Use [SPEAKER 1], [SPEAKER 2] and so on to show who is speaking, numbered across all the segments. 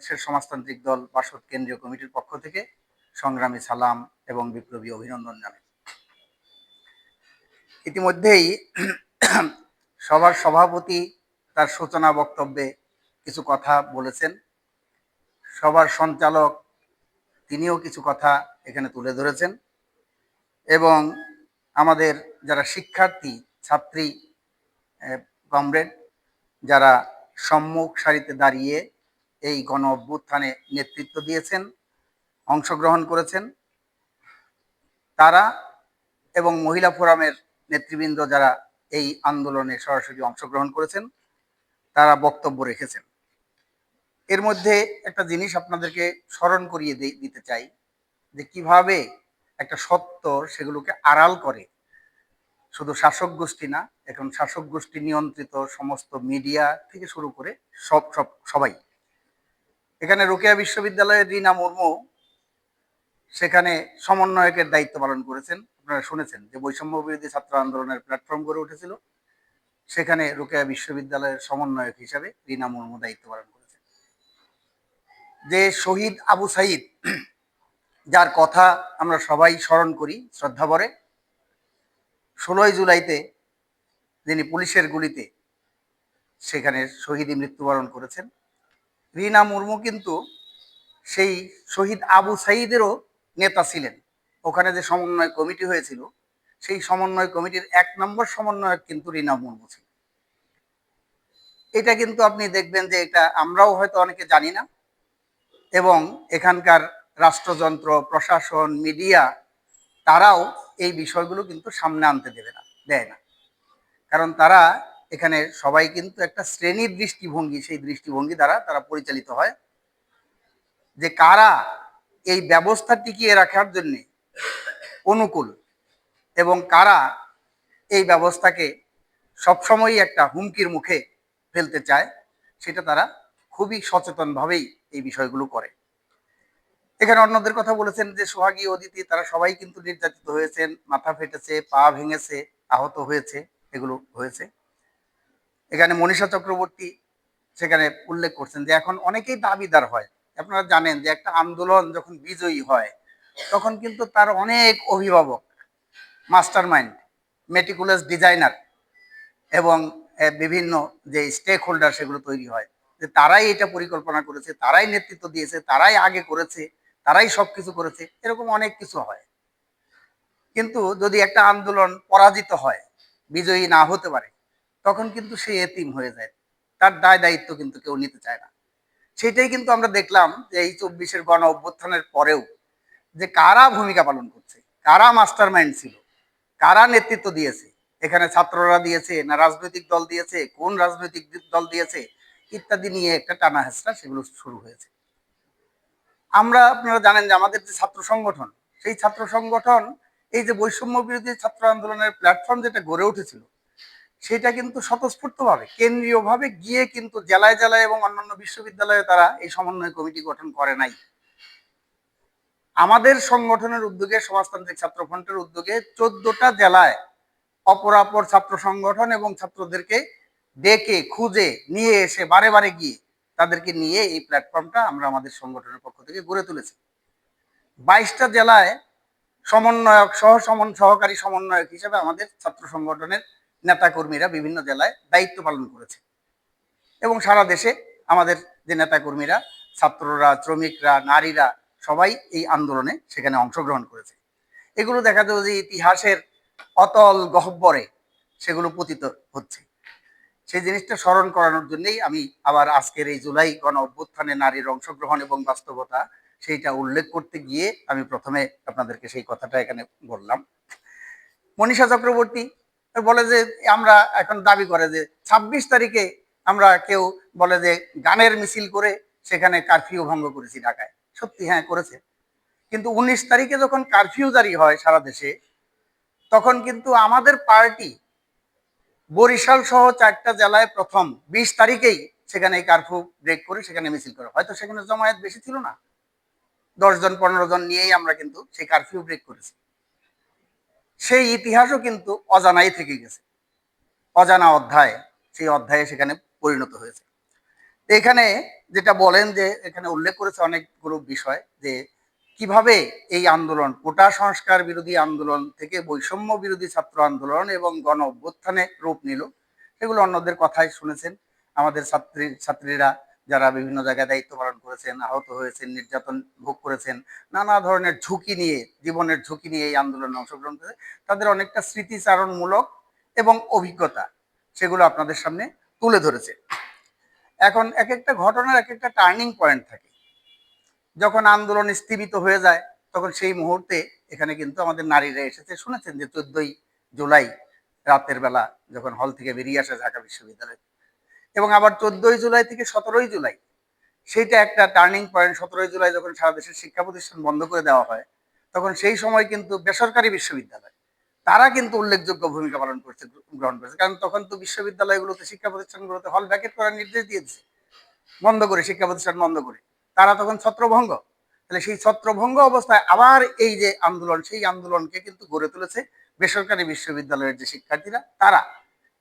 [SPEAKER 1] বাংলাদেশের সমাজতান্ত্রিক দল বাসদ কেন্দ্রীয় কমিটির পক্ষ থেকে সংগ্রামী সালাম এবং বিপ্লবী অভিনন্দন জানাই। ইতিমধ্যেই সভার সভাপতি তার সূচনা বক্তব্যে কিছু কথা বলেছেন। সবার সঞ্চালক তিনিও কিছু কথা এখানে তুলে ধরেছেন এবং আমাদের যারা শিক্ষার্থী, ছাত্রী কমরেড, যারা সম্মুখ সারিতে দাঁড়িয়ে এই গণ অভ্যুত্থানে নেতৃত্ব দিয়েছেন, অংশগ্রহণ করেছেন। তারা এবং মহিলা ফোরামের নেতৃবৃন্দ যারা এই আন্দোলনে সরাসরি অংশগ্রহণ করেছেন, তারা বক্তব্য রেখেছেন। এর মধ্যে একটা জিনিস আপনাদেরকে স্মরণ করিয়ে দিতে চাই, যে কীভাবে একটা সত্য সেগুলোকে আড়াল করে। শুধু শাসক গোষ্ঠী না, এখন শাসক গোষ্ঠী নিয়ন্ত্রিত সমস্ত মিডিয়া থেকে শুরু করে সব সব, সবাই। এখানে রোকেয়া বিশ্ববিদ্যালয়ের রিনা মুর্মু সেখানে সমন্বয়কের দায়িত্ব পালন করেছেন। আপনারা শুনেছেন যে বৈষম্য বিরোধী ছাত্র আন্দোলনের প্ল্যাটফর্ম গড়ে উঠেছিল। সেখানে রোকেয়া বিশ্ববিদ্যালয়ের সমন্বয়ক হিসাবে রিনা মুর্মু দায়িত্ব পালন করেছেন। যে শহীদ আবু সাইদ, যার কথা আমরা সবাই স্মরণ করি শ্রদ্ধা ভরে, ষোলোই জুলাইতে যিনি পুলিশের গুলিতে সেখানে শহীদই মৃত্যুবরণ করেছেন। রিনা মুর্মু কিন্তু সেই শহীদ আবু সাইদেরও নেতা ছিলেন। ওখানে যে সমন্বয় কমিটি হয়েছিল, সেই সমন্বয় কমিটির এক নম্বর সমন্বয়ক কিন্তু রিনা মুর্মু ছিল এটা কিন্তু আপনি দেখবেন যে এটা আমরাও হয়তো অনেকে জানি না, এবং এখানকার রাষ্ট্রযন্ত্র, প্রশাসন, মিডিয়া, তারাও এই বিষয়গুলো কিন্তু সামনে আনতে দেবে না, দেয় না। কারণ তারা এখানে সবাই কিন্তু একটা শ্রেণির দৃষ্টিভঙ্গি, সেই দৃষ্টিভঙ্গি দ্বারা তারা পরিচালিত হয়। যে কারা এই ব্যবস্থা টিকিয়ে রাখার জন্য অনুকূল এবং কারা এই ব্যবস্থাকে সবসময়ই একটা হুমকির মুখে ফেলতে চায়, সেটা তারা খুবই সচেতনভাবেই এই বিষয়গুলো করে। এখানে অন্যদের কথা বলেছেন যে সোহাগী অদিতি, তারা সবাই কিন্তু নির্যাতিত হয়েছেন, মাথা ফেটেছে, পা ভেঙেছে, আহত হয়েছে, এগুলো হয়েছে। এখানে মনীষা চক্রবর্তী সেখানে উল্লেখ করছেন যে এখন অনেকেই দাবিদার হয়। আপনারা জানেন যে একটা আন্দোলন যখন বিজয়ী হয়, তখন কিন্তু তার অনেক অভিভাবক মাস্টার মাইন্ড মেটিকুলাস ডিজাইনার এবং বিভিন্ন যে স্টেক হোল্ডার সেগুলো তৈরি হয়। যে তারাই এটা পরিকল্পনা করেছে, তারাই নেতৃত্ব দিয়েছে, তারাই আগে করেছে, তারাই সব কিছু করেছে, এরকম অনেক কিছু হয়। কিন্তু যদি একটা আন্দোলন পরাজিত হয়, বিজয়ী না হতে পারে তখন কিন্তু সে এতিম হয়ে যায়। তার দায় দায়িত্ব কিন্তু কেউ নিতে চায় না। সেটাই কিন্তু আমরা দেখলাম যে এই চব্বিশের গণ অভ্যুত্থানের পরেও যে কারা ভূমিকা পালন করছে, কারা মাস্টার মাইন্ড ছিল, কারা নেতৃত্ব দিয়েছে, এখানে ছাত্ররা দিয়েছে না রাজনৈতিক দল দিয়েছে, কোন রাজনৈতিক দল দিয়েছে ইত্যাদি নিয়ে একটা টানা হেসরা সেগুলো শুরু হয়েছে। আমরা আপনারা জানেন যে আমাদের যে ছাত্র সংগঠন, সেই ছাত্র সংগঠন এই যে বৈষম্য বিরোধী ছাত্র আন্দোলনের প্ল্যাটফর্ম যেটা গড়ে উঠেছিল সেটা কিন্তু স্বতঃস্ফূর্তভাবে, কেন্দ্রীয়ভাবে গিয়ে কিন্তু জেলায় জেলায় এবং অন্যান্য বিশ্ববিদ্যালয়ে তারা এই সমন্বয় কমিটি গঠন করে নাই। আমাদের সংগঠনের উদ্যোগে, সমাজতান্ত্রিক ছাত্র ফ্রন্টের উদ্যোগে চোদ্দটা জেলায় অপরাপর ছাত্র সংগঠন এবং ছাত্রদেরকে ডেকে, খুঁজে, নিয়ে এসে বারে বারে গিয়ে তাদেরকে নিয়ে এই প্ল্যাটফর্মটা আমরা আমাদের সংগঠনের পক্ষ থেকে গড়ে তুলেছি। বাইশটা জেলায় সমন্বয়ক সহ সমন সহকারী সমন্বয়ক হিসেবে আমাদের ছাত্র সংগঠনের নেতাকর্মীরা বিভিন্ন জেলায় দায়িত্ব পালন করেছে। এবং সারা দেশে আমাদের যে নেতাকর্মীরা, ছাত্ররা, শ্রমিকরা, নারীরা, সবাই এই আন্দোলনে সেখানে অংশগ্রহণ করেছে। এগুলো দেখা যায় যে ইতিহাসের অতল গহব্বরে সেগুলো পতিত হচ্ছে। সেই জিনিসটা স্মরণ করানোর জন্যই আমি আবার আজকের এই জুলাই গণ অভ্যুত্থানে নারীর অংশগ্রহণ এবং বাস্তবতা সেইটা উল্লেখ করতে গিয়ে আমি প্রথমে আপনাদেরকে সেই কথাটা এখানে বললাম। মনীষা চক্রবর্তী বলে যে, আমরা এখন দাবি করে যে ২৬ তারিখে আমরা কেউ বলে যে, গানের মিছিল করে সেখানে কারফিউ ভঙ্গ করেছি ঢাকায়। সত্যি হ্যাঁ করেছে। কিন্তু উনিশ তারিখে যখন কারফিউ জারি হয় সারা দেশে, তখন কিন্তু আমাদের পার্টি বরিশাল সহ চারটা জেলায় প্রথম বিশ তারিখেই সেখানে কারফিউ ব্রেক করে সেখানে মিছিল করে। হয়তো সেখানে জমায়েত বেশি ছিল না। দশ জন, পনেরো জন নিয়েই আমরা কিন্তু সেই কারফিউ ব্রেক করেছি। সেই ইতিহাসও কিন্তু অজানাই থেকে গেছে। অজানা অধ্যায়, সেই অধ্যায়ে সেখানে পরিণত হয়েছে। এখানে যেটা বলেন যে, এখানে উল্লেখ করেছে অনেকগুলো বিষয় যে, কীভাবে এই আন্দোলন, কোটা সংস্কার বিরোধী আন্দোলন থেকে বৈষম্য বিরোধী ছাত্র আন্দোলন এবং গণ অভ্যুত্থানে রূপ নিল, সেগুলো অন্যদের কথাই শুনেছেন আমাদের ছাত্রী, ছাত্রীরা। যারা বিভিন্ন জায়গায় দায়িত্ব পালন করেছেন, আহত হয়েছেন, নির্যাতন ভোগ করেছেন, নানা ধরনের ঝুঁকি নিয়ে, জীবনের ঝুঁকি নিয়ে এই আন্দোলনে অংশগ্রহণ করেছে, তাদের অনেকটা স্মৃতিচারণমূলক এবং অভিজ্ঞতা সেগুলো আপনাদের সামনে তুলে ধরেছে। এখন এক একটা ঘটনার এক একটা টার্নিং পয়েন্ট থাকে। যখন আন্দোলন স্থিমিত হয়ে যায়, তখন সেই মুহূর্তে এখানে কিন্তু আমাদের নারীরা এসেছে, শুনেছেন যে চোদ্দই জুলাই রাতের বেলা যখন হল থেকে বেরিয়ে আসে ঢাকা বিশ্ববিদ্যালয় এবং আবার চোদ্দই জুলাই থেকে সতেরোই জুলাই, সেইটা একটা টার্নিং পয়েন্ট সতেরোই জুলাই যখন সারা দেশের শিক্ষা প্রতিষ্ঠান বন্ধ করে দেওয়া হয়, তখন সেই সময় কিন্তু বেসরকারি বিশ্ববিদ্যালয়, তারা কিন্তু উল্লেখযোগ্য ভূমিকা পালন করছে, গ্রহণ করেছে। কারণ তখন তো বিশ্ববিদ্যালয়গুলোতে শিক্ষা প্রতিষ্ঠানগুলোতে হল ভ্যাকেট করার নির্দেশ দিয়েছে বন্ধ করে, শিক্ষা প্রতিষ্ঠান বন্ধ করে। তারা তখন ছত্রভঙ্গ, তাহলে সেই ছত্রভঙ্গ অবস্থায় আবার এই যে আন্দোলন, সেই আন্দোলনকে কিন্তু গড়ে তুলেছে বেসরকারি বিশ্ববিদ্যালয়ের যে শিক্ষার্থীরা, তারা।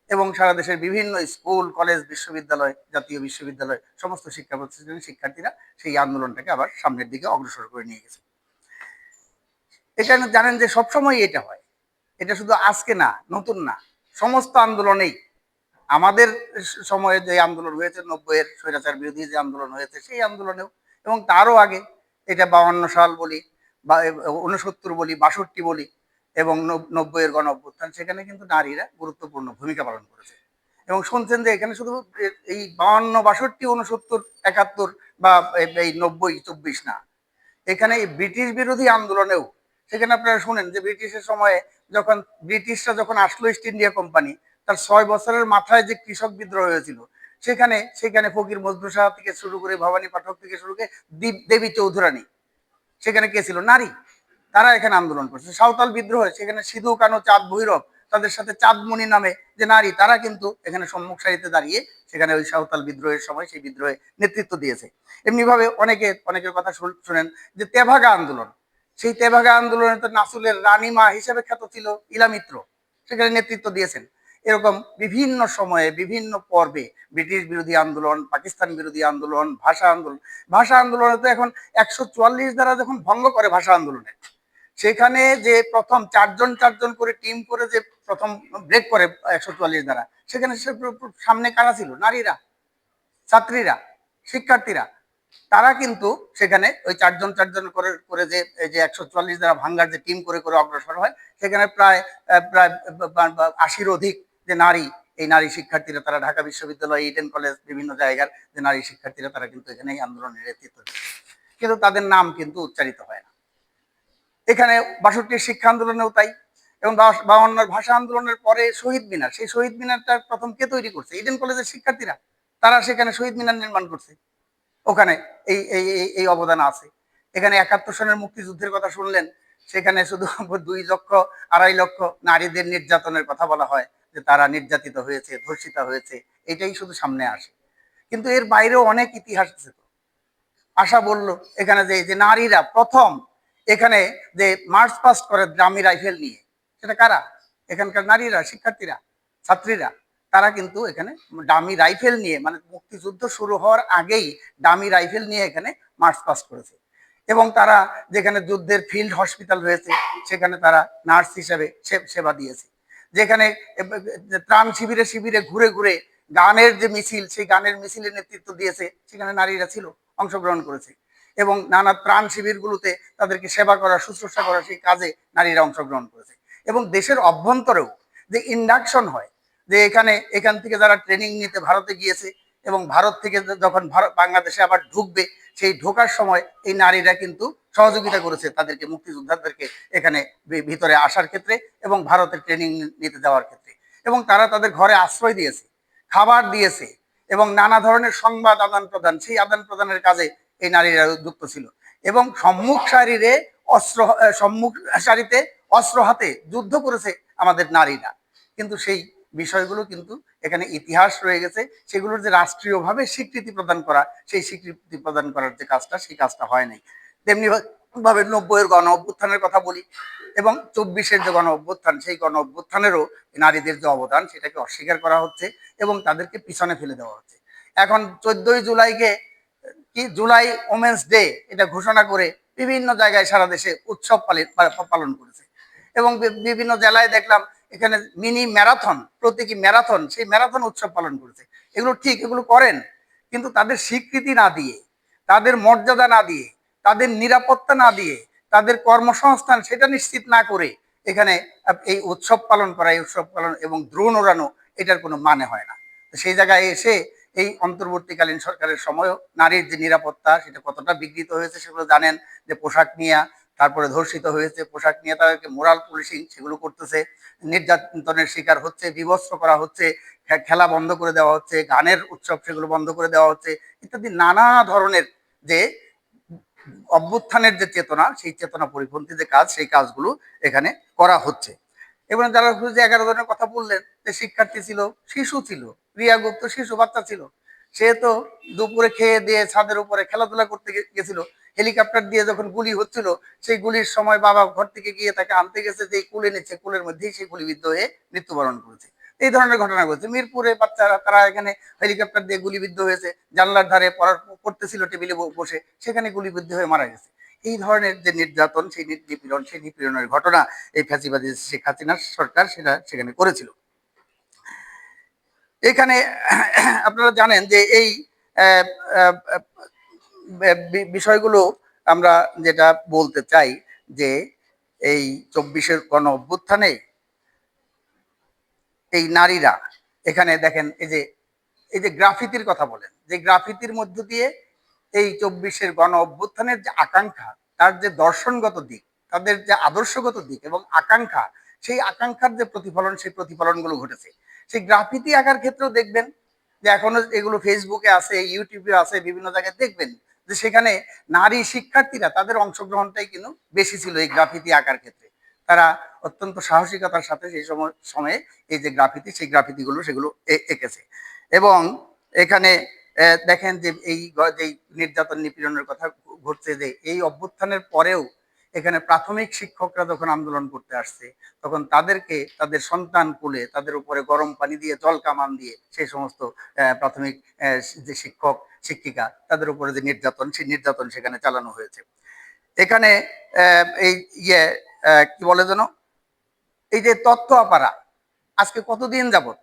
[SPEAKER 1] এবং সারা দেশের বিভিন্ন স্কুল, কলেজ, বিশ্ববিদ্যালয়, জাতীয় বিশ্ববিদ্যালয়, সমস্ত শিক্ষা প্রতিষ্ঠানের শিক্ষার্থীরা সেই আন্দোলনটাকে আবার সামনের দিকে অগ্রসর করে নিয়ে গেছে। এটা জানেন যে সবসময় এটা হয়। এটা শুধু আজকে না, নতুন না। সমস্ত আন্দোলনেই আমাদের সময়ে যে আন্দোলন হয়েছে, নব্বইয়ের স্বৈরাচার বিরোধী যে আন্দোলন হয়েছে, সেই আন্দোলনেও এবং তারও আগে এটা বাউন্ন সাল বলি বা উনসত্তর বলি, বাষট্টি বলি এবং নব্বইয়ের গণ অভ্যুত্থান সেখানে কিন্তু নারীরা গুরুত্বপূর্ণ ভূমিকা পালন করেছে। এবং শুনছেন যে এখানে শুধু এই বাউন্ন, বাষট্টি উনসত্তর একাত্তর বা এই নব্বই, চব্বিশ না। এখানে এই ব্রিটিশ বিরোধী আন্দোলনেও, সেখানে আপনারা শুনেন যে ব্রিটিশের সময়ে যখন ব্রিটিশরা যখন আসলো ইস্ট ইন্ডিয়া কোম্পানি তার ছয় বছরের মাথায় যে কৃষক বিদ্রোহ হয়েছিল, সেখানে সেখানে ফকির মজনু সাহা থেকে শুরু করে ভবানী পাঠক থেকে শুরু করে দেবী চৌধুরানী, সেখানে কে ছিল? নারী। তারা এখানে আন্দোলন করছে। সাঁওতাল বিদ্রোহ, সেখানে সিধু, কানো, চাঁদ, ভৈরব তাদের সাথে চাঁদমণি নামে যে নারী, তারা কিন্তু এখানে সম্মুখ সারিতে দাঁড়িয়ে সেখানে ওই সাঁওতাল বিদ্রোহের সময় সেই বিদ্রোহে নেতৃত্ব দিয়েছে। এমনিভাবে অনেকে, অনেকের কথা শুনেন যে তেভাগা আন্দোলন, সেই তেভাগা আন্দোলনে তো নাসুলের রানীমা হিসেবে খ্যাত ছিল ইলামিত্র সেখানে নেতৃত্ব দিয়েছেন। এরকম বিভিন্ন সময়ে, বিভিন্ন পর্বে ব্রিটিশ বিরোধী আন্দোলন, পাকিস্তান বিরোধী আন্দোলন, ভাষা আন্দোলন, ভাষা আন্দোলনে তো এখন একশো চুয়াল্লিশ দ্বারা যখন ভঙ্গ করে ভাষা আন্দোলনে সেখানে যে প্রথম চারজন চারজন করে টিম করে যে প্রথম ব্রেক করে একশো চুয়াল্লিশ দ্বারা, সেখানে সামনে কারা ছিল? নারীরা, ছাত্রীরা, শিক্ষার্থীরা। তারা কিন্তু সেখানে ওই চারজন চারজন করে করে যে, এই যে একশো চুয়াল্লিশ দ্বারা ভাঙ্গার যে টিম করে করে অগ্রসর হয়, সেখানে প্রায় প্রায় আশির অধিক যে নারী, এই নারী শিক্ষার্থীরা তারা ঢাকা বিশ্ববিদ্যালয় ইডেন কলেজ বিভিন্ন জায়গার যে নারী শিক্ষার্থীরা তারা কিন্তু এখানে আন্দোলনের নেতৃত্ব কিন্তু তাদের নাম কিন্তু উচ্চারিত হয় না। এখানে বাষট্টির শিক্ষা আন্দোলনেও তাই, এবং বাউন্নর ভাষা আন্দোলনের পরে শহীদ মিনার, সেই শহীদ মিনারটা প্রথম কে তৈরি করছে? ইডেন কলেজের শিক্ষার্থীরা, তারা সেখানে শহীদ মিনার নির্মাণ করছে। ওখানে এই এই এই অবদান আছে। এখানে একাত্তর সনের মুক্তিযুদ্ধের কথা শুনলেন, সেখানে শুধু দুই লক্ষ, আড়াই লক্ষ নারীদের নির্যাতনের কথা বলা হয়, যে তারা নির্যাতিত হয়েছে, ধর্ষিতা হয়েছে, এটাই শুধু সামনে আসে। কিন্তু এর বাইরেও অনেক ইতিহাস আছে আশা বলল এখানে যে নারীরা প্রথম এখানে যে মার্চ পাস্ট করে দামি রাইফেল নিয়ে, সেটা কারা? এখানকার নারীরা, শিক্ষার্থীরা, ছাত্রীরা, তারা কিন্তু এখানে ডামি রাইফেল নিয়ে মানে মুক্তিযুদ্ধ শুরু হওয়ার আগেই ডামি রাইফেল নিয়ে এখানে মার্চ পাস্ট করেছে। এবং তারা যেখানে যুদ্ধের ফিল্ড হসপিটাল রয়েছে, সেখানে তারা নার্স হিসেবে সেবা দিয়েছে। যেখানে ত্রাণ শিবিরে শিবিরে ঘুরে ঘুরে গানের যে মিছিল, সেই গানের মিছিলের নেতৃত্ব দিয়েছে, সেখানে নারীরা ছিল, অংশগ্রহণ করেছে। এবং নানা ত্রাণ শিবিরগুলোতে তাদেরকে সেবা করা, শুশ্রূষা করা, সেই কাজে নারীরা অংশগ্রহণ করেছে। এবং দেশের অভ্যন্তরেও যে ইন্ডাকশন হয়, যে এখানে, এখান থেকে যারা ট্রেনিং নিতে ভারতে গিয়েছে এবং ভারত থেকে যখন ভারত বাংলাদেশে আবার ঢুকবে, সেই ঢোকার সময় এই নারীরা কিন্তু সহযোগিতা করেছে তাদেরকে, মুক্তিযোদ্ধাদেরকে এখানে ভিতরে আসার ক্ষেত্রে এবং ভারতের ট্রেনিং নিতে যাওয়ার ক্ষেত্রে। এবং তারা তাদের ঘরে আশ্রয় দিয়েছে, খাবার দিয়েছে এবং নানা ধরনের সংবাদ আদান প্রদান সেই আদান প্রদানের কাজে এই নারীরা যুক্ত ছিল। এবং সম্মুখ সারিরে অস্ত্র সম্মুখ সারিতে অস্ত্র হাতে যুদ্ধ করেছে আমাদের নারীরা। কিন্তু সেই বিষয়গুলো কিন্তু এখানে ইতিহাস রয়ে গেছে। সেগুলোর যে রাষ্ট্রীয়ভাবে স্বীকৃতি প্রদান করা, সেই স্বীকৃতি প্রদান করার যে কাজটা, সেই কাজটা হয় নাই। তেমনি ভাবে নব্বইয়ের গণ অভ্যুত্থানের কথা বলি এবং চব্বিশের যে গণ অভ্যুত্থান, সেই গণ অভ্যুত্থানেরও নারীদের যে অবদান, সেটাকে অস্বীকার করা হচ্ছে এবং তাদেরকে পিছনে ফেলে দেওয়া হচ্ছে। এখন চোদ্দই জুলাইকে কি জুলাই ওমেন্স ডে এটা ঘোষণা করে বিভিন্ন জায়গায় সারা দেশে উৎসব পালন করেছে। এবং বিভিন্ন জেলায় দেখলাম এখানে মিনি ম্যারাথন, প্রতীকী ম্যারাথন, সেই ম্যারাথন উৎসব পালন করেছে। এগুলো ঠিক, এগুলো করেন, কিন্তু তাদের স্বীকৃতি না দিয়ে, তাদের মর্যাদা না দিয়ে, তাদের নিরাপত্তা না দিয়ে, তাদের কর্মসংস্থান সেটা নিশ্চিত না করে এখানে এই উৎসব পালন করা, এই উৎসব পালন এবং দ্রোণ ওড়ানো এটার কোনো মানে হয় না। সেই জায়গায় এসে এই অন্তর্বর্তীকালীন সরকারের সময়ও নারীর যে নিরাপত্তা, সেটা কতটা বিঘ্নিত হয়েছে সেগুলো জানেন যে পোশাক নিয়ে, তারপরে ধর্ষিত হয়েছে, পোশাক নিয়ে তাদেরকে মোরাল পুলিশিং সেগুলো করতেছে, নির্যাতনের শিকার হচ্ছে, বিবস্ত্র করা হচ্ছে খেলা বন্ধ করে দেওয়া হচ্ছে, গানের উৎসব সেগুলো বন্ধ করে দেওয়া হচ্ছে, ইত্যাদি নানা ধরনের যে অভ্যুত্থানের যে চেতনা, সেই চেতনা পরিপন্থী যে কাজ, সেই কাজগুলো এখানে করা হচ্ছে। এবং যারা যে এগারো জনের কথা বললেন, যে শিক্ষার্থী ছিল, শিশু ছিল, রিয়া গুপ্ত শিশু বাচ্চা ছিল, সে তো দুপুরে খেয়ে দিয়ে ছাদের উপরে খেলাধুলা করতে গেছিল, হেলিকপ্টার দিয়ে যখন গুলি হচ্ছিল, সেই গুলির সময় বাবা ঘর থেকে গিয়ে তাকে আনতে গেছে, যে কুলে নিচ্ছে, কুলের মধ্যেই সেই গুলিবিদ্ধ হয়ে মৃত্যুবরণ করেছে। এই ধরনের ঘটনা ঘটেছে। মিরপুরে বাচ্চারা, তারা এখানে হেলিকপ্টার দিয়ে গুলিবিদ্ধ হয়েছে, জানলার ধারে পড়ার পড়তেছিল টেবিলে বসে, সেখানে গুলিবিদ্ধ হয়ে মারা গেছে। এই ধরনের যে নির্যাতন, সেই নিপীড়ন, সেই নিপীড়নের ঘটনা এই ফ্যাসিবাদী শেখ হাসিনার সরকার সেটা, সেখানে করেছিল। এখানে আপনারা জানেন যে এই বিষয়গুলো আমরা যেটা বলতে চাই যে এই চব্বিশের গণ অভ্যুত্থানে এই নারীরা, এখানে দেখেন এই যে এই যে গ্রাফিতির কথা বলেন, যে গ্রাফিতির মধ্য দিয়ে এই চব্বিশের গণ অভ্যুত্থানের যে আকাঙ্ক্ষা, তার যে দর্শনগত দিক, তাদের যে আদর্শগত দিক এবং আকাঙ্ক্ষা, সেই আকাঙ্ক্ষার যে প্রতিফলন, সেই প্রতিফলনগুলো ঘটেছে। সেই গ্রাফিতি আঁকার ক্ষেত্রেও দেখবেন যে এখনও এগুলো ফেসবুকে আছে ইউটিউবে আছে, বিভিন্ন জায়গায় দেখবেন যে সেখানে নারী শিক্ষার্থীরা তাদের অংশগ্রহণটাই কিন্তু বেশি ছিল এই গ্রাফিতি আঁকার ক্ষেত্রে। তারা অত্যন্ত সাহসিকতার সাথে সেই সময়, সময়ে এই যে গ্রাফিতি, সেই গ্রাফিতিগুলো, সেগুলো এঁকেছে। এবং এখানে দেখেন যে এই যেই নির্যাতন নিপীড়নের কথা ঘটছে যে এই অভ্যুত্থানের পরেও এখানে প্রাথমিক শিক্ষকরা যখন আন্দোলন করতে আসছে, তখন তাদেরকে তাদের সন্তান কুলে, তাদের উপরে গরম পানি দিয়ে, জল কামান দিয়ে সেই সমস্ত প্রাথমিক যে শিক্ষক, শিক্ষিকা, তাদের উপরে যে নির্যাতন সেই নির্যাতন সেখানে চালানো হয়েছে। এখানে এই ইয়ে কি বলে যেন? এই যে তথ্য আপারা, আজকে কতদিন যাবত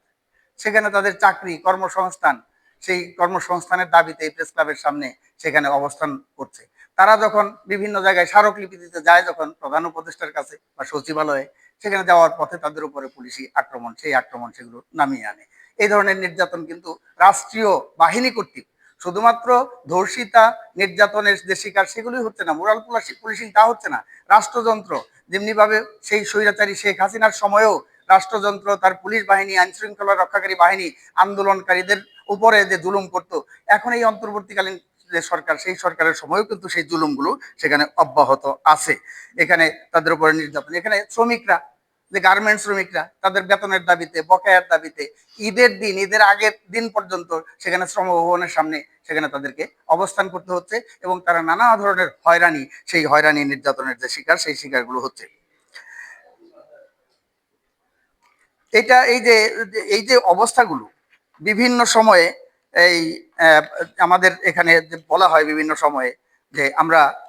[SPEAKER 1] সেখানে তাদের চাকরি, কর্মসংস্থান সেই কর্মসংস্থানের দাবিতে এই প্রেস ক্লাবের সামনে সেখানে অবস্থান করছে। তারা যখন বিভিন্ন জায়গায় স্মারকলিপি দিতে যায়, যখন প্রধান উপদেষ্টার কাছে বা সচিবালয়ে, সেখানে যাওয়ার পথে তাদের উপরে পুলিশি আক্রমণ, সেই আক্রমণ সেগুলো নামিয়ে আনে। এই ধরনের নির্যাতন কিন্তু রাষ্ট্রীয় বাহিনী কর্তৃক, শুধুমাত্র ধর্ষিতা নির্যাতনের যে শিকার সেগুলোই হচ্ছে না, মোরাল পুলিশিং তা হচ্ছে না। রাষ্ট্রযন্ত্র, যেমনিভাবে সেই স্বৈরাচারী শেখ হাসিনার সময়েও রাষ্ট্রযন্ত্র, তার পুলিশ বাহিনী আইন শৃঙ্খলা রক্ষাকারী বাহিনী, আন্দোলনকারীদের উপরে যে জুলুম করত, এখন এই অন্তর্বর্তীকালীন যে সরকার, সেই সরকারের সময়ও কিন্তু সেই জুলুমগুলো সেখানে অব্যাহত আছে। এখানে তাদের উপরে নির্যাতন। এখানে শ্রমিকরা, যে গার্মেন্টস শ্রমিকরা, তাদের বেতনের দাবিতে, বকেয়ার দাবিতে, ঈদের দিন, ঈদের আগের দিন পর্যন্ত সেখানে শ্রম ভবনের সামনে সেখানে তাদেরকে অবস্থান করতে হচ্ছে এবং তারা নানা ধরনের হয়রানি, সেই হয়রানি নির্যাতনের যে শিকার, সেই শিকারগুলো হচ্ছে। এটা এই যে এই যে অবস্থাগুলো বিভিন্ন সময়ে এই আমাদের এখানে বলা হয় বিভিন্ন সময়ে যে আমরা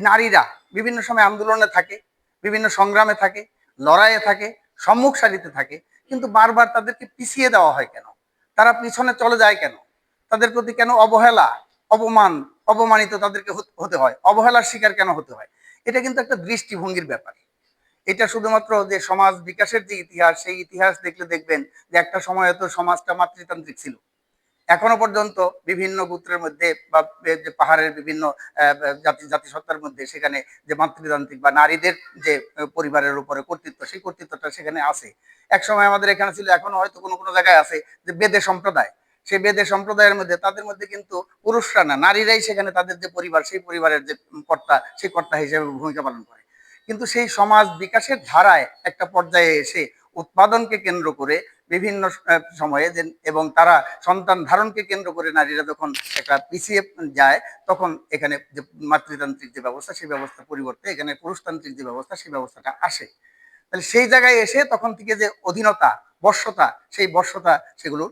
[SPEAKER 1] নারীরা বিভিন্ন সময় আন্দোলনে থাকে, বিভিন্ন সংগ্রামে থাকে, লড়াইয়ে থাকে, সম্মুখ সারিতে থাকে, কিন্তু বারবার তাদেরকে পিছিয়ে দেওয়া হয় কেন? তারা পিছনে চলে যায় কেন? তাদের প্রতি কেন অবহেলা, অপমান, অপমানিত তাদেরকে হতে- হয়? অবহেলার শিকার কেন হতে হয়? এটা কিন্তু একটা দৃষ্টিভঙ্গির ব্যাপার। এটা শুধুমাত্র যে সমাজ বিকাশের যে ইতিহাস, সেই ইতিহাস দেখলে দেখবেন যে একটা সময় তো সমাজটা মাতৃতান্ত্রিক ছিল। এখনও পর্যন্ত বিভিন্ন গোত্রের মধ্যে বা যে পাহাড়ের বিভিন্ন জাতি, জাতিসত্তার মধ্যে সেখানে যে মাতৃতান্ত্রিক বা নারীদের যে পরিবারের উপরে কর্তৃত্ব, সেই কর্তৃত্বটা সেখানে আছে। এক সময় আমাদের এখানে ছিল, এখনও হয়তো কোনো কোনো জায়গায় আছে যে বেদে সম্প্রদায়। সেই বেদে সম্প্রদায়ের মধ্যে তাদের মধ্যে কিন্তু পুরুষরা না, নারীরাই সেখানে তাদের যে পরিবার, সেই পরিবারের যে কর্তা, সেই কর্তা হিসেবে ভূমিকা পালন করে। কিন্তু সেই সমাজ বিকাশের ধারায় একটা পর্যায়ে এসে উৎপাদনকে কেন্দ্র করে বিভিন্ন সময়ে যে, এবং তারা সন্তান ধারণকে কেন্দ্র করে নারীরা যখন একটা পিছিয়ে যায়, তখন এখানে যে মাতৃতান্ত্রিক যে ব্যবস্থা, সেই ব্যবস্থা পরিবর্তে এখানে পুরুষতান্ত্রিক যে ব্যবস্থা, সেই ব্যবস্থাটা আসে। তাহলে সেই জায়গায় এসে তখন থেকে যে অধীনতা, বর্ষতা, সেই বর্ষতা সেগুলো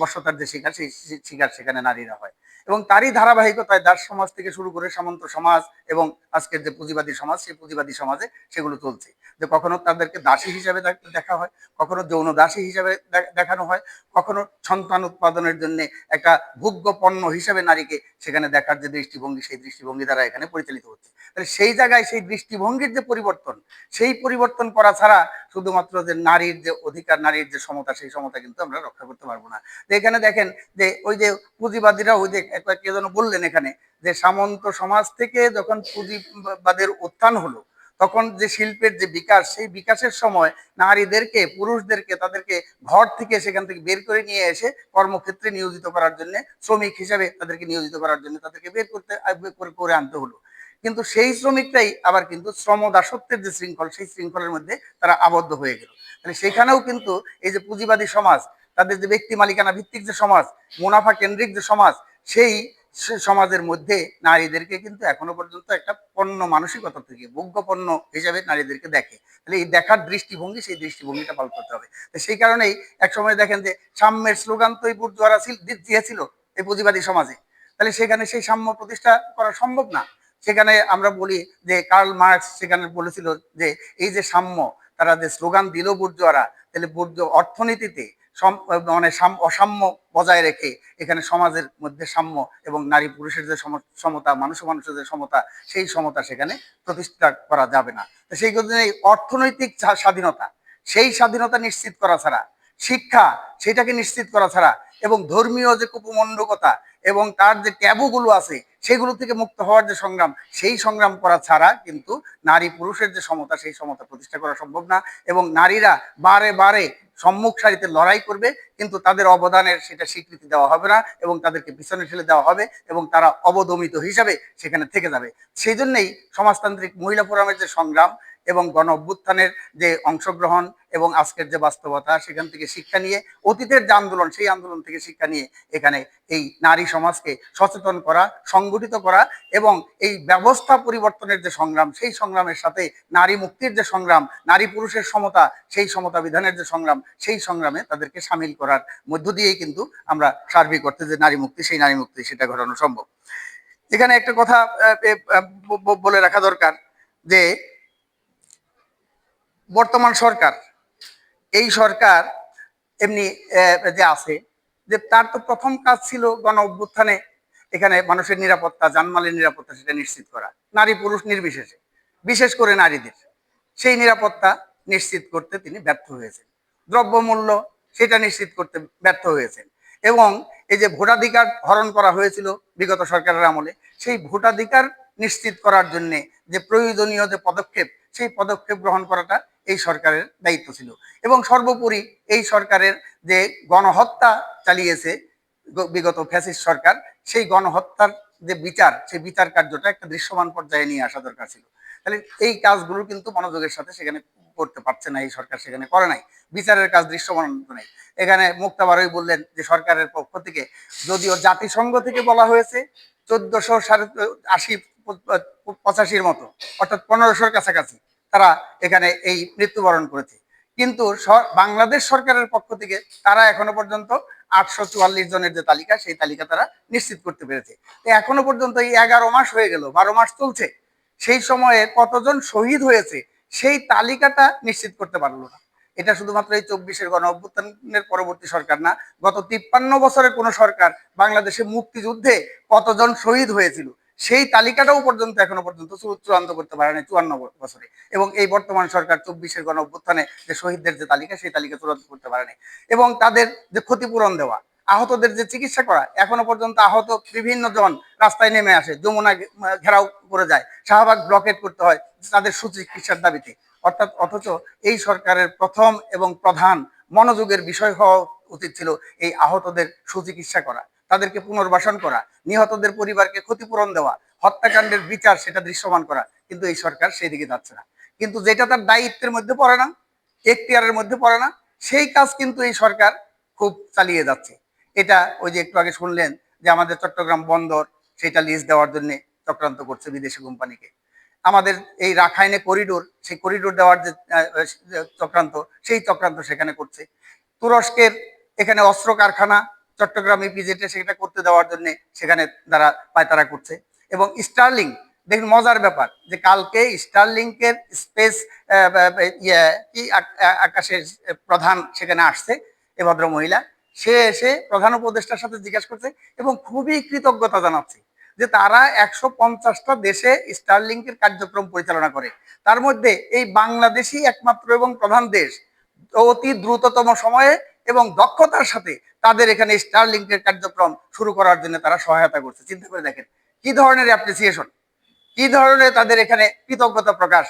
[SPEAKER 1] বর্ষতার যে শিকার, সেই শিকার সেখানে নারীরা হয়। এবং তারই ধারাবাহিকতায় দাস সমাজ থেকে শুরু করে সামন্ত সমাজ এবং আজকের যে পুঁজিবাদী সমাজ, সেই পুঁজিবাদী সমাজে সেগুলো চলছে। যে কখনো তাদেরকে দাসী হিসাবে দেখা হয়, কখনো যৌন দাসী হিসাবে দেখানো হয়, কখনো সন্তান উৎপাদনের জন্য একটা ভোগ্য পণ্য হিসাবে নারীকে সেখানে দেখার যে দৃষ্টিভঙ্গি, সেই দৃষ্টিভঙ্গি দ্বারা এখানে পরিচালিত হচ্ছে। তাহলে সেই জায়গায় সেই দৃষ্টিভঙ্গির যে পরিবর্তন, সেই পরিবর্তন করা ছাড়া শুধুমাত্র যে নারীর যে অধিকার, নারীর যে সমতা, সেই সমতা কিন্তু আমরা রক্ষা করতে পারব না। তো এখানে দেখেন যে ওই যে পুঁজিবাদীরা, ওই যে কে যেন বললেন এখানে যে সামন্ত সমাজ থেকে যখন পুঁজিবাদের উত্থান হলো তখন যে শিল্পের যে বিকাশ, সেই বিকাশের সময় নারীদেরকে, পুরুষদেরকে তাদেরকে ঘর থেকে সেখান থেকে বের করে নিয়ে এসে কর্মক্ষেত্রে নিয়োজিত করার জন্য, শ্রমিক হিসাবে তাদেরকে নিয়োজিত করার জন্য তাদেরকে বের করতে করে আনতে হলো। কিন্তু সেই শ্রমিকটাই আবার কিন্তু শ্রম দাসত্বের যে শৃঙ্খল, সেই শৃঙ্খলের মধ্যে তারা আবদ্ধ হয়ে গেল। তাহলে সেখানেও কিন্তু এই যে পুঁজিবাদী সমাজ, তাদের যে ব্যক্তি মালিকানা ভিত্তিক যে সমাজ, মুনাফা কেন্দ্রিক যে সমাজ, সেই সমাজের মধ্যে নারীদেরকে কিন্তু এখনও পর্যন্ত একটা পণ্য মানসিকতা থেকে, ভোগ্য পণ্য হিসাবে নারীদেরকে দেখে। তাহলে এই দেখার দৃষ্টিভঙ্গি, সেই দৃষ্টিভঙ্গিটা পালন করতে হবে। সেই কারণেই এক সময় দেখেন যে সাম্যের স্লোগান তো এই বুর্জোয়ারা ছিল দিয়েছিল এই পুঁজিবাদী সমাজে। তাহলে সেখানে সেই সাম্য প্রতিষ্ঠা করা সম্ভব না। সেখানে আমরা বলি যে কার্ল মার্কস সেখানে বলেছিল যে এই যে সাম্য, তারা যে স্লোগান দিল বুর্জোয়ারা, তাহলে বুর্জ অর্থনীতিতে মানে সাম- অসাম্য বজায় রেখে এখানে সমাজের মধ্যে সাম্য এবং নারী পুরুষের যে সমতা, মানুষ মানুষের যে সমতা, সেই সমতা সেখানে প্রতিষ্ঠা করা যাবে না। সেই জন্য অর্থনৈতিক স্বাধীনতা, সেই স্বাধীনতা নিশ্চিত করা ছাড়া, শিক্ষা, সেটাকে নিশ্চিত করা ছাড়া এবং ধর্মীয় যে কুপমণ্ডকতা এবং তার যে ট্যাবুগুলো আছে সেগুলো থেকে মুক্ত হওয়ার যে সংগ্রাম, সেই সংগ্রাম করা ছাড়া কিন্তু নারী পুরুষের যে সমতা, সেই সমতা প্রতিষ্ঠা করা সম্ভব না এবং নারীরা বারে বারে সম্মুখ সারিতে লড়াই করবে, কিন্তু তাদের অবদানের সেটা স্বীকৃতি দেওয়া হবে না এবং তাদেরকে পিছনে ঠেলে দেওয়া হবে এবং তারা অবদমিত হিসাবে সেখানে থেকে যাবে। সেই জন্যই সমাজতান্ত্রিক মহিলা ফোরামের যে সংগ্রাম এবং গণ অভ্যুত্থানের যে অংশগ্রহণ এবং আজকের যে বাস্তবতা, সেখান থেকে শিক্ষা নিয়ে, অতীতের যে আন্দোলন, সেই আন্দোলন থেকে শিক্ষা নিয়ে এখানে এই নারী সমাজকে সচেতন করা, সংগঠিত করা এবং এই ব্যবস্থা পরিবর্তনের যে সংগ্রাম, সেই সংগ্রামের সাথে নারী মুক্তির যে সংগ্রাম, নারী পুরুষের সমতা, সেই সমতা বিধানের যে সংগ্রাম, সেই সংগ্রামে তাদেরকে সামিল করার মধ্য দিয়েই কিন্তু আমরা সার্বিক অর্থে যে নারী মুক্তি, সেই নারী মুক্তি, সেটা ঘটানো সম্ভব। এখানে একটা কথা বলে রাখা দরকার যে বর্তমান সরকার, এই সরকার এমনি যে আছে, যে তার তো প্রথম কাজ ছিল গণ অভ্যুত্থানে এখানে মানুষের নিরাপত্তা, জানমালের নিরাপত্তা সেটা নিশ্চিত করা, নারী পুরুষ নির্বিশেষে, বিশেষ করে নারীদের। সেই নিরাপত্তা নিশ্চিত করতে তিনি ব্যর্থ হয়েছেন। দ্রব্যমূল্য সেটা নিশ্চিত করতে ব্যর্থ হয়েছেন। এবং এই যে ভোটাধিকার হরণ করা হয়েছিল বিগত সরকারের আমলে, সেই ভোটাধিকার নিশ্চিত করার জন্যে যে প্রয়োজনীয় যে পদক্ষেপ সেই পদক্ষেপ গ্রহণ করাটা এই সরকারের দায়িত্ব ছিল। এবং সর্বোপরি এই সরকারের যে গণহত্যা চালিয়েছে বিগত ফ্যাসিস্ট সরকার, সেই গণহত্যার যে বিচার, সেই বিচার কার্যটা একটা দৃশ্যমান পর্যায়ে নিয়ে আসা দরকার ছিল। তাহলে এই কাজগুলো কিন্তু মনোযোগের সাথে সেখানে করতে পারছে না, এই সরকার সেখানে করে নাই। বিচারের কাজ দৃশ্যমান নেই এখানে মুক্তাবারই বললেন যে সরকারের পক্ষ থেকে, যদিও জাতিসংঘ থেকে বলা হয়েছে, চোদ্দশো সাড়ে আশি পঁচাশির মতো, অর্থাৎ পনেরোশোর কাছাকাছি তারা এখানে এই মৃত্যুবরণ করেছে। কিন্তু বাংলাদেশ সরকারের পক্ষ থেকে তারা এখনও পর্যন্ত আটশো চুয়াল্লিশ জনের যে তালিকা, সেই তালিকা তারা নিশ্চিত করতে পেরেছে। এখনও পর্যন্ত এই এগারো মাস হয়ে গেল, বারো মাস চলছে। সেই সময়ে কতজন শহীদ হয়েছে, সেই তালিকাটা নিশ্চিত করতে পারল না। এটা শুধুমাত্র এই চব্বিশের গণ অভ্যুত্থানের পরবর্তী সরকার না, গত তিপ্পান্ন বছরের কোন সরকার বাংলাদেশে মুক্তিযুদ্ধে কতজন শহীদ হয়েছিল সেই তালিকাটাও পর্যন্ত, এখনও পর্যন্ত চূড়ান্ত করতে পারেনি চুয়ান্ন বছরে। এবং এই বর্তমান সরকার চব্বিশের গণ অভ্যুত্থানে যে শহীদদের যে তালিকা, সেই তালিকা চূড়ান্ত করতে পারেনি এবং তাদের যে ক্ষতিপূরণ দেওয়া, আহতদের যে চিকিৎসা করা, এখনও পর্যন্ত আহত বিভিন্ন জন রাস্তায় নেমে আসে, যমুনা ঘেরাও করে যায়, শাহবাগ ব্লকেট করতে হয় তাদের সুচিকিৎসার দাবিতে। অর্থাৎ অথচ এই সরকারের প্রথম এবং প্রধান মনোযোগের বিষয় হওয়া উচিত ছিল এই আহতদের সুচিকিৎসা করা। তাদেরকে পুনর্বাসন করা, নিহতদের পরিবারকে ক্ষতিপূরণ দেওয়া, হত্যাকাণ্ডের বিচার সেটা দৃশ্যমান করা, কিন্তু এই সরকার সেই দিকে যাচ্ছে না। কিন্তু যেটা তার দায়িত্বের মধ্যে পড়ে না, এখতিয়ারের মধ্যে পড়ে না, সেই কাজ কিন্তু এই সরকার খুব চালিয়ে যাচ্ছে। এটা ওই যে একটু আগে শুনলেন যে আমাদের চট্টগ্রাম বন্দর, সেটা লিজ দেওয়ার জন্য চক্রান্ত করছে বিদেশি কোম্পানিকে। আমাদের এই রাখাইনে করিডোর সেই করিডোর দেওয়ার যে চক্রান্ত, সেই চক্রান্ত সেখানে করছে। তুরস্কের এখানে অস্ত্র কারখানা চট্টগ্রাম ইপিজেটে সেটা করতে দেওয়ার জন্য সেখানে তারা পায়তারা করছে। এবং স্টার্লিং দেখুন মজার ব্যাপার যে কালকে স্টারলিংকের স্পেস ইয়ে কি আকাশের প্রধান সেখানে আসছে এ ভদ্র মহিলা সে এসে প্রধান উপদেষ্টার সাথে জিজ্ঞাসা করছে এবং খুবই কৃতজ্ঞতা জানাচ্ছে যে তারা একশো পঞ্চাশটা দেশে স্টারলিংকের কার্যক্রম পরিচালনা করে। তার মধ্যে এই বাংলাদেশই একমাত্র এবং প্রধান দেশ। অতি দ্রুততম সময়ে এবং দক্ষতার সাথে তাদের এখানে স্টারলিংকের কার্যক্রম শুরু করার জন্য তারা সহায়তা করছে। চিন্তা করে দেখেন, কি ধরনের অ্যাপ্রিসিয়েশন কি ধরনের তাদের এখানে কৃতজ্ঞতা প্রকাশ?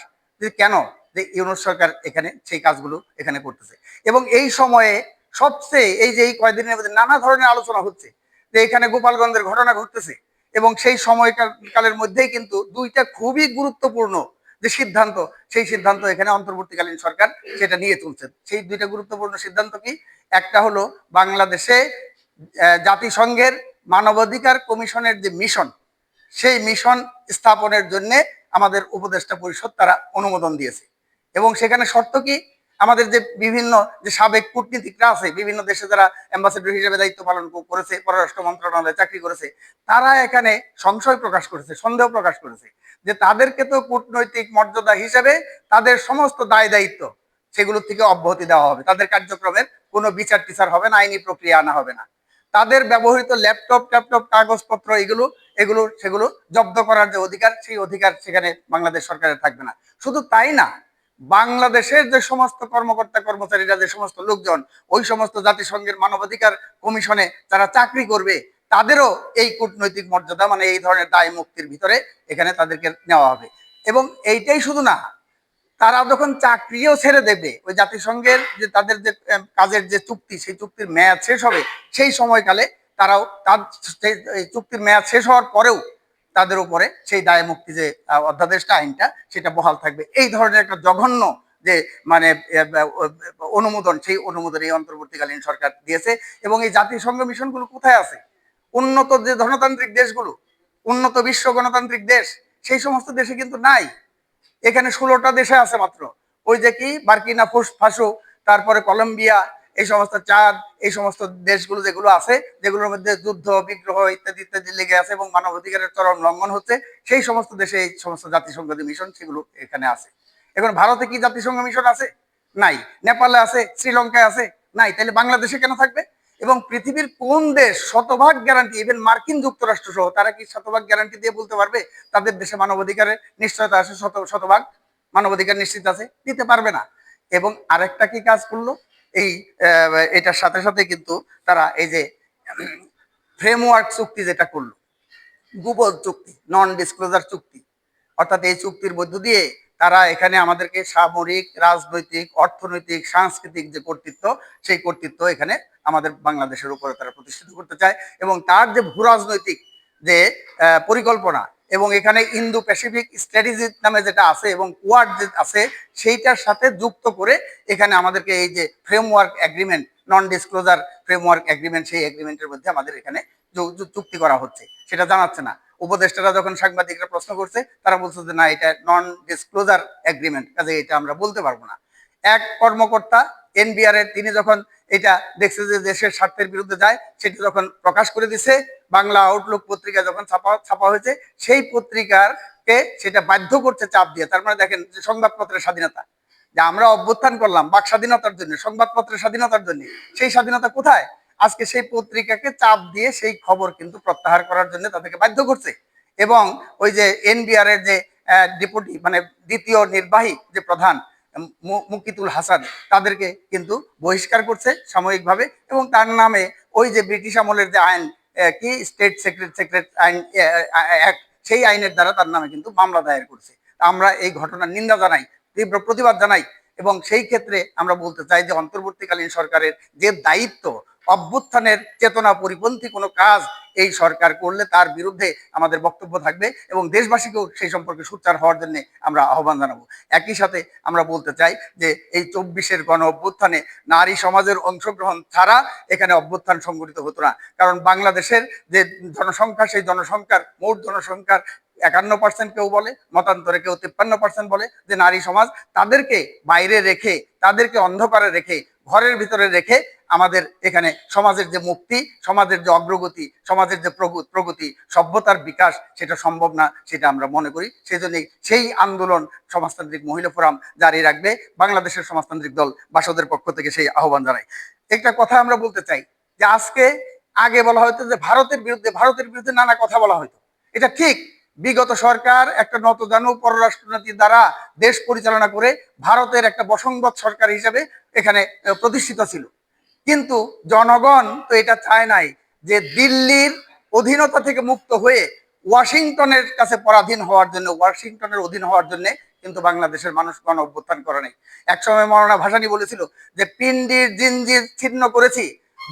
[SPEAKER 1] কেন যে ইউনুস সরকার এখানে সেই কাজগুলো এখানে করতেছে? এবং এই সময়ে সবচেয়ে এই যে এই কয়দিনের মধ্যে নানা ধরনের আলোচনা হচ্ছে, যে এখানে গোপালগঞ্জের ঘটনা ঘটতেছে এবং সেই সময়কালের মধ্যেই কিন্তু দুইটা খুবই গুরুত্বপূর্ণ যে সিদ্ধান্ত, সেই সিদ্ধান্ত এখানে অন্তর্বর্তীকালীন সরকার সেটা নিয়ে চলছে সেই দুইটা গুরুত্বপূর্ণ সিদ্ধান্ত কি? একটা হলো বাংলাদেশে জাতিসংঘের মানবাধিকার কমিশনের যে মিশন, সেই মিশন স্থাপনের জন্য আমাদের উপদেষ্টা পরিষদ তারা অনুমোদন দিয়েছে। এবং সেখানে শর্ত কি? আমাদের যে বিভিন্ন যে সাবেক কূটনীতিকরা আছে, বিভিন্ন দেশে যারা অ্যাম্বাসেডর হিসেবে দায়িত্ব পালন করেছে, পররাষ্ট্র মন্ত্রণালয়ে চাকরি করেছে, তারা এখানে সংশয় প্রকাশ করেছে, সন্দেহ প্রকাশ করেছে যে তাদেরকে তো কূটনৈতিক মর্যাদা হিসেবে তাদের সমস্ত দায় দায়িত্ব সেগুলোর থেকে অব্যাহতি দেওয়া হবে। তাদের কার্যক্রমের কোনো বিচার টিচার হবে না, আইনি প্রক্রিয়া আনা হবে না। তাদের ব্যবহৃত ল্যাপটপ, ট্যাপটপ, কাগজপত্র, এগুলো এগুলো, সেগুলো জব্দ করার যে অধিকার, সেই অধিকার সেখানে বাংলাদেশ সরকারের থাকবে না। শুধু তাই না, বাংলাদেশের যে সমস্ত কর্মকর্তা, কর্মচারীরা, যে সমস্ত লোকজন, ওই সমস্ত জাতিসংঘের মানবাধিকার কমিশনে যারা চাকরি করবে, তাদেরও এই কূটনৈতিক মর্যাদা মানে এই ধরনের দায় মুক্তির ভিতরে এখানে তাদেরকে নেওয়া হবে। এবং এইটাই শুধু না তারা যখন চাকরিও ছেড়ে দেবে, ওই জাতিসংঘের যে তাদের যে কাজের যে চুক্তি, সেই চুক্তির মেয়াদ শেষ হবে, সেই সময়কালে তারাও তার চুক্তির মেয়াদ শেষ হওয়ার পরেও তাদের উপরে সেই দায় মুক্তি যে অধ্যাদেশটা, আইনটা, সেটা বহাল থাকবে। এই ধরনের একটা জঘন্য যে মানে অনুমোদন, সেই অনুমোদন এই অন্তর্বর্তীকালীন সরকার দিয়েছে এবং এই জাতিসংঘ মিশনগুলো কোথায় আছে? উন্নত যে ধনতান্ত্রিক দেশগুলো, উন্নত বিশ্ব গণতান্ত্রিক দেশ, সেই সমস্ত দেশে কিন্তু নাই। এখানে ষোলোটা দেশে আছে মাত্র। ওই যে কি? বার্কিনা ফুস তারপরে কলম্বিয়া, এই সমস্ত চাঁদ এই সমস্ত দেশগুলো যেগুলো আছে, যেগুলোর মধ্যে যুদ্ধ, বিগ্রহ ইত্যাদি ইত্যাদি লেগে আছে এবং মানবাধিকারের চরম লঙ্ঘন হচ্ছে, সেই সমস্ত দেশে এই সমস্ত জাতিসংঘ যে মিশন সেগুলো এখানে আছে। এখন ভারতে কি জাতিসংঘ মিশন আছে? নাই। নেপালে আছে, শ্রীলঙ্কায় আছে? নাই। তাহলে বাংলাদেশে কেন থাকবে? এবং পৃথিবীর কোন দেশ শতভাগ গ্যারান্টি ইভেন মার্কিন যুক্তরাষ্ট্র সহ, তারা কি শতভাগ গ্যারান্টি দিয়ে বলতে পারবে? তাদের দেশে মানবাধিকারের নিশ্চয়তা আছে, শত, শতভাগ মানবাধিকার নিশ্চিত আছে, দিতে পারবে না। এবং আরেকটা কি কাজ করল? এই এটার সাথে সাথে কিন্তু তারা এই যে ফ্রেমওয়ার্ক চুক্তি যেটা করল গুবল চুক্তি নন ডিসক্লোজার চুক্তি, অর্থাৎ এই চুক্তির মধ্য দিয়ে তারা এখানে আমাদেরকে সামরিক, রাজনৈতিক, অর্থনৈতিক, সাংস্কৃতিক যে কর্তৃত্ব, সেই কর্তৃত্ব এখানে আমাদের বাংলাদেশের উপরে তারা প্রতিষ্ঠিত করতে চায় এবং তার যে ভূ রাজনৈতিক যে পরিকল্পনা এবং এখানে ইন্দো প্যাসিফিক স্ট্র্যাটেজি নামে যেটা আছে এবং কোয়াড যে আছে, সেইটার সাথে যুক্ত করে এখানে আমাদেরকে এই যে framework agreement non disclosure framework agreement সেই এগ্রিমেন্টের মধ্যে আমাদের এখানে চুক্তি করা হচ্ছে। সেটা জানাচ্ছে না। উপদেষ্টারা যখন সাংবাদিকরা প্রশ্ন করছে, তারা বলছে যে না, এটা নন ডিসক্লোজার এগ্রিমেন্ট কাজে এটা আমরা বলতে পারব না। এক কর্মকর্তা এনবিআর এর, তিনি যখন এটা দেখছে যে দেশের স্বার্থের বিরুদ্ধে যায়, সেটা যখন প্রকাশ করে দিছে, বাংলা আউটলুক পত্রিকা যখন ছাপা ছাপা হয়েছে, সেই পত্রিকারকে সেটা বাধ্য করছে চাপ দিয়ে। তার মানে দেখেন যে সংবাদপত্রের স্বাধীনতা। যে আমরা অভ্যুত্থান করলাম বাক স্বাধীনতার জন্য, সংবাদপত্রের স্বাধীনতার জন্য, সেই স্বাধীনতা কোথায়? আজকে সেই পত্রিকাকে চাপ দিয়ে সেই খবর কিন্তু প্রত্যাহার করার জন্য তাদেরকে বাধ্য করছে। এবং ওই যে এনবিআর এর যে ডেপুটি মানে দ্বিতীয় নির্বাহী যে প্রধান মুকিতুল হাসান, তাদেরকে কিন্তু বহিষ্কার করছে সাময়িকভাবে এবং তার নামে ওই যে ব্রিটিশ আমলের যে আইন কি স্টেট সেক্রেট সেক্রেট আইন অ্যাক্ট সেই আইনের দ্বারা তার নামে কিন্তু মামলা দায়ের করছে। আমরা এই ঘটনার নিন্দা জানাই, তীব্র প্রতিবাদ জানাই এবং সেই ক্ষেত্রে আমরা বলতে চাই যে অন্তর্বর্তীকালীন সরকারের যে দায়িত্ব অভ্যুত্থানের চেতনা পরিপন্থী কোনো কাজ এই সরকার করলে তার বিরুদ্ধে আমাদের বক্তব্য থাকবে এবং দেশবাসীকেও সেই সম্পর্কে সোচ্চার হওয়ার জন্য আমরা আহ্বান জানাব। একই সাথে আমরা বলতে চাই যে এই চব্বিশের গণ অভ্যুত্থানে নারী সমাজের অংশগ্রহণ ছাড়া এখানে অভ্যুত্থান সংগঠিত হতো না। কারণ বাংলাদেশের যে জনসংখ্যা, সেই জনসংখ্যার মোট জনসংখ্যার একান্ন পার্সেন্ট কেউ বলে, মতান্তরে কেউ তিপ্পান্ন পার্সেন্ট বলে যে নারী সমাজ তাদেরকে বাইরে রেখে, তাদেরকে অন্ধকারে রেখে, ঘরের ভিতরে রেখে আমাদের এখানে সমাজের যে মুক্তি, সমাজের যে অগ্রগতি, সমাজের যে প্রগ- প্রগতি, সভ্যতার বিকাশ সেটা সম্ভব না, সেটা আমরা মনে করি। সেই জন্যই সেই আন্দোলন সমাজতান্ত্রিক মহিলা ফোরাম জারি রাখবে, বাংলাদেশের সমাজতান্ত্রিক দল বাসদের পক্ষ থেকে সেই আহ্বান জানাই। একটা কথা আমরা বলতে চাই, যে আজকে আগে বলা হতো যে ভারতের বিরুদ্ধে ভারতের বিরুদ্ধে নানা কথা বলা হতো। এটা ঠিক, বিগত সরকার একটা নতজানু পররাষ্ট্রনীতি দ্বারা দেশ পরিচালনা করে ভারতের একটা বসংবত সরকার হিসেবে এখানে প্রতিষ্ঠিত ছিল। কিন্তু জনগণ তো এটা চায় নাই যে দিল্লির অধীনতা থেকে মুক্ত হয়ে ওয়াশিংটনের কাছে পরাধীন হওয়ার জন্য, ওয়াশিংটনের অধীন হওয়ার জন্য কিন্তু বাংলাদেশের মানুষ গণ অভ্যুত্থান করে নাই। একসময় মরনা ভাসানি বলেছিল যে পিন্ডির জিনজির ছিন্ন করেছি,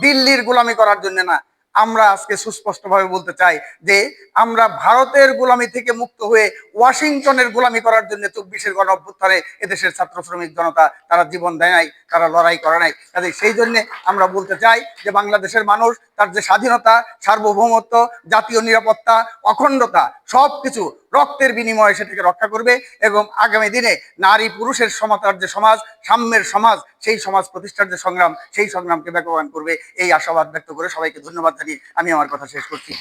[SPEAKER 1] দিল্লির গোলামি করার জন্য না। আমরা আজকে সুস্পষ্টভাবে বলতে চাই যে আমরা ভারতের গোলামি থেকে মুক্ত হয়ে ওয়াশিংটনের গোলামি করার জন্য চব্বিশের গণ অভ্যুত্থানে এদেশের ছাত্র শ্রমিক জনতা তারা জীবন দেয় নাই, তারা লড়াই করে নাই। কাজে সেই জন্যে আমরা বলতে চাই যে বাংলাদেশের মানুষ, তার যে স্বাধীনতা, সার্বভৌমত্ব, জাতীয় নিরাপত্তা, অখণ্ডতা সব কিছু রক্তের বিনিময়ে সেটাকে রক্ষা করবে এবং আগামী দিনে নারী পুরুষের সমতার যে সমাজ, সাম্যের সমাজ, সেই সমাজ প্রতিষ্ঠার যে সংগ্রাম, সেই সংগ্রামকে ব্যাকবান করবে। এই আশাবাদ ব্যক্ত করে সবাইকে ধন্যবাদ জানিয়ে আমি আমার কথা শেষ করছি।